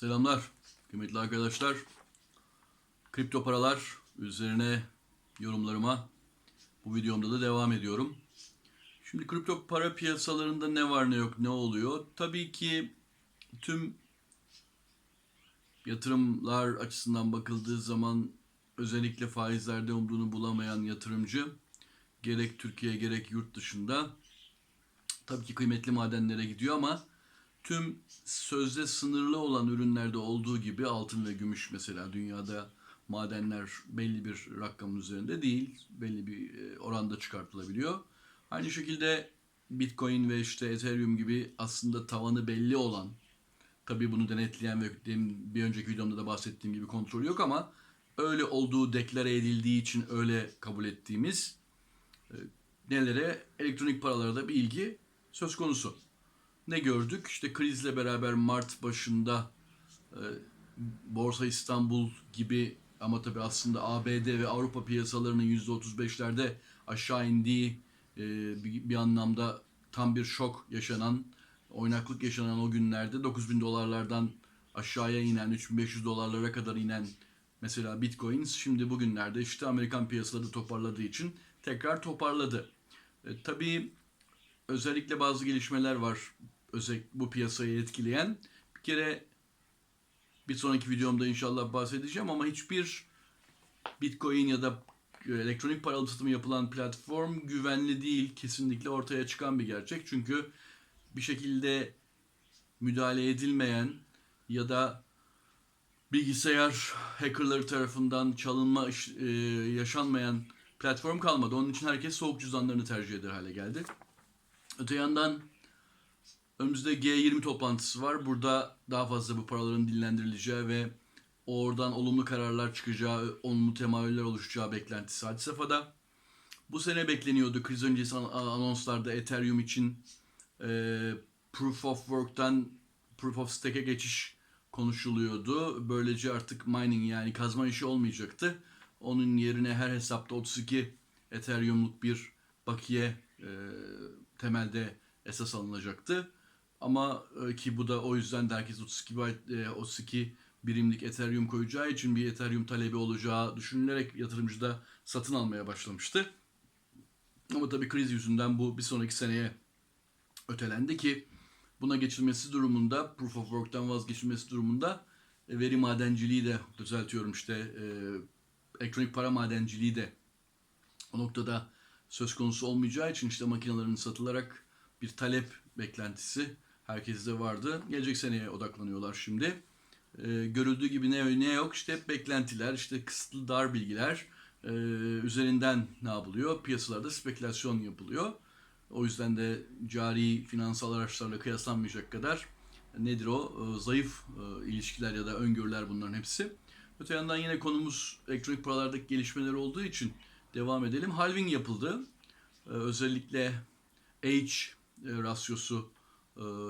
Selamlar kıymetli arkadaşlar. Kripto paralar üzerine yorumlarıma bu videomda da devam ediyorum. Şimdi kripto para piyasalarında ne var ne yok ne oluyor? Tabii ki tüm yatırımlar açısından bakıldığı zaman özellikle faizlerde umduğunu bulamayan yatırımcı gerek Türkiye gerek yurt dışında tabii ki kıymetli madenlere gidiyor ama tüm sözde sınırlı olan ürünlerde olduğu gibi altın ve gümüş mesela dünyada madenler belli bir rakamın üzerinde değil. Belli bir e, oranda çıkartılabiliyor. Aynı şekilde Bitcoin ve işte Ethereum gibi aslında tavanı belli olan tabii bunu denetleyen ve bir önceki videomda da bahsettiğim gibi kontrol yok ama öyle olduğu deklare edildiği için öyle kabul ettiğimiz e, nelere elektronik paralara da bir ilgi söz konusu ne gördük? İşte krizle beraber Mart başında e, Borsa İstanbul gibi ama tabii aslında ABD ve Avrupa piyasalarının %35'lerde aşağı indiği e, bir, bir anlamda tam bir şok yaşanan, oynaklık yaşanan o günlerde 9000 dolarlardan aşağıya inen, 3500 dolarlara kadar inen mesela Bitcoin şimdi bugünlerde işte Amerikan piyasaları toparladığı için tekrar toparladı. E, tabii özellikle bazı gelişmeler var özellikle bu piyasayı etkileyen. Bir kere bir sonraki videomda inşallah bahsedeceğim ama hiçbir Bitcoin ya da elektronik para alımı yapılan platform güvenli değil. Kesinlikle ortaya çıkan bir gerçek. Çünkü bir şekilde müdahale edilmeyen ya da bilgisayar hackerları tarafından çalınma e, yaşanmayan platform kalmadı. Onun için herkes soğuk cüzdanlarını tercih eder hale geldi. Öte yandan önümüzde G20 toplantısı var. Burada daha fazla bu paraların dillendirileceği ve oradan olumlu kararlar çıkacağı, olumlu temayüller oluşacağı beklentisi had safhada. Bu sene bekleniyordu kriz öncesi an- anonslarda Ethereum için e, Proof of Work'tan Proof of Stake'e geçiş konuşuluyordu. Böylece artık mining yani kazma işi olmayacaktı. Onun yerine her hesapta 32 Ethereum'luk bir bakiye e, temelde esas alınacaktı. Ama e, ki bu da o yüzden de herkes 32 byte, e, 32 birimlik Ethereum koyacağı için bir Ethereum talebi olacağı düşünülerek yatırımcı da satın almaya başlamıştı. Ama tabii kriz yüzünden bu bir sonraki seneye ötelendi ki buna geçilmesi durumunda Proof of Work'tan vazgeçilmesi durumunda e, veri madenciliği de düzeltiyorum işte e, elektronik para madenciliği de o noktada söz konusu olmayacağı için işte makinelerin satılarak bir talep beklentisi herkeste vardı. Gelecek seneye odaklanıyorlar şimdi. Ee, görüldüğü gibi ne, ne yok işte hep beklentiler, işte kısıtlı dar bilgiler ee, üzerinden ne yapılıyor? Piyasalarda spekülasyon yapılıyor. O yüzden de cari finansal araçlarla kıyaslanmayacak kadar nedir o? Ee, zayıf e, ilişkiler ya da öngörüler bunların hepsi. Öte yandan yine konumuz elektronik paralardaki gelişmeler olduğu için devam edelim. Halving yapıldı. Ee, özellikle H e, rasyosu e,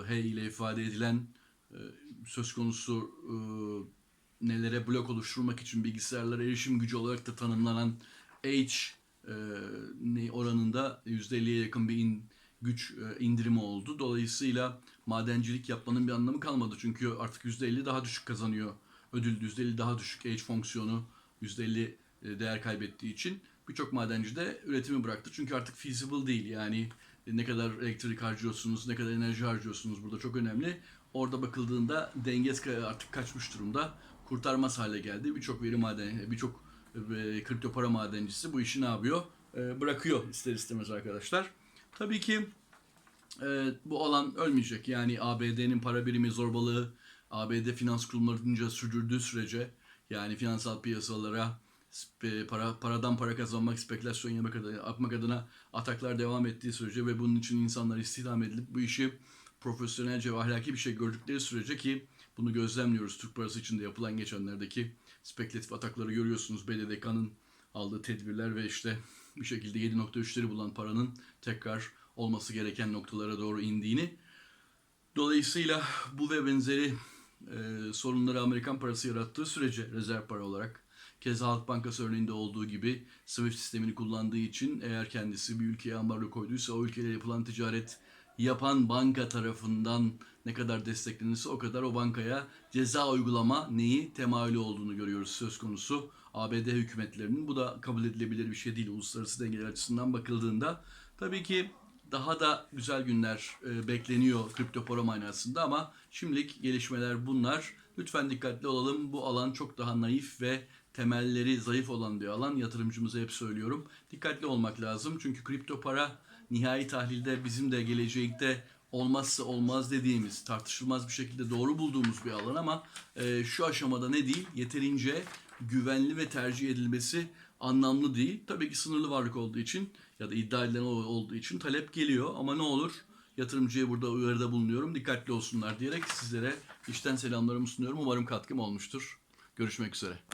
H ile ifade edilen e, söz konusu e, nelere blok oluşturmak için bilgisayarlara erişim gücü olarak da tanımlanan H e, ne oranında %50'ye yakın bir in, güç e, indirimi oldu. Dolayısıyla madencilik yapmanın bir anlamı kalmadı. Çünkü artık %50 daha düşük kazanıyor. Ödül %50 daha düşük H fonksiyonu %50 e, değer kaybettiği için birçok madenci de üretimi bıraktı. Çünkü artık feasible değil. Yani ne kadar elektrik harcıyorsunuz, ne kadar enerji harcıyorsunuz burada çok önemli. Orada bakıldığında dengez ka- artık kaçmış durumda. Kurtarmaz hale geldi. Birçok veri maden, birçok e, kripto para madencisi bu işi ne yapıyor? E, bırakıyor ister istemez arkadaşlar. Tabii ki e, bu alan ölmeyecek. Yani ABD'nin para birimi zorbalığı, ABD finans kurumlarınca sürdürdüğü sürece yani finansal piyasalara para paradan para kazanmak, spekülasyon yapmak adına, yapmak adına ataklar devam ettiği sürece ve bunun için insanlar istihdam edilip bu işi profesyonelce ve ahlaki bir şey gördükleri sürece ki bunu gözlemliyoruz. Türk parası içinde yapılan geçenlerdeki spekülatif atakları görüyorsunuz. BDDK'nın aldığı tedbirler ve işte bir şekilde 7.3'leri bulan paranın tekrar olması gereken noktalara doğru indiğini. Dolayısıyla bu ve benzeri e, sorunları Amerikan parası yarattığı sürece rezerv para olarak keza Halk Bankası örneğinde olduğu gibi SWIFT sistemini kullandığı için eğer kendisi bir ülkeye ambargo koyduysa o ülkeyle yapılan ticaret yapan banka tarafından ne kadar desteklenirse o kadar o bankaya ceza uygulama neyi temayülü olduğunu görüyoruz söz konusu ABD hükümetlerinin. Bu da kabul edilebilir bir şey değil uluslararası dengeler açısından bakıldığında. Tabii ki daha da güzel günler e, bekleniyor kripto para manasında ama şimdilik gelişmeler bunlar. Lütfen dikkatli olalım. Bu alan çok daha naif ve temelleri zayıf olan bir alan. Yatırımcımıza hep söylüyorum. Dikkatli olmak lazım. Çünkü kripto para nihai tahlilde bizim de gelecekte olmazsa olmaz dediğimiz, tartışılmaz bir şekilde doğru bulduğumuz bir alan ama e, şu aşamada ne değil? Yeterince güvenli ve tercih edilmesi anlamlı değil. Tabii ki sınırlı varlık olduğu için ya da iddia edilen olduğu için talep geliyor ama ne olur yatırımcıya burada uyarıda bulunuyorum. Dikkatli olsunlar diyerek sizlere işten selamlarımı sunuyorum. Umarım katkım olmuştur. Görüşmek üzere.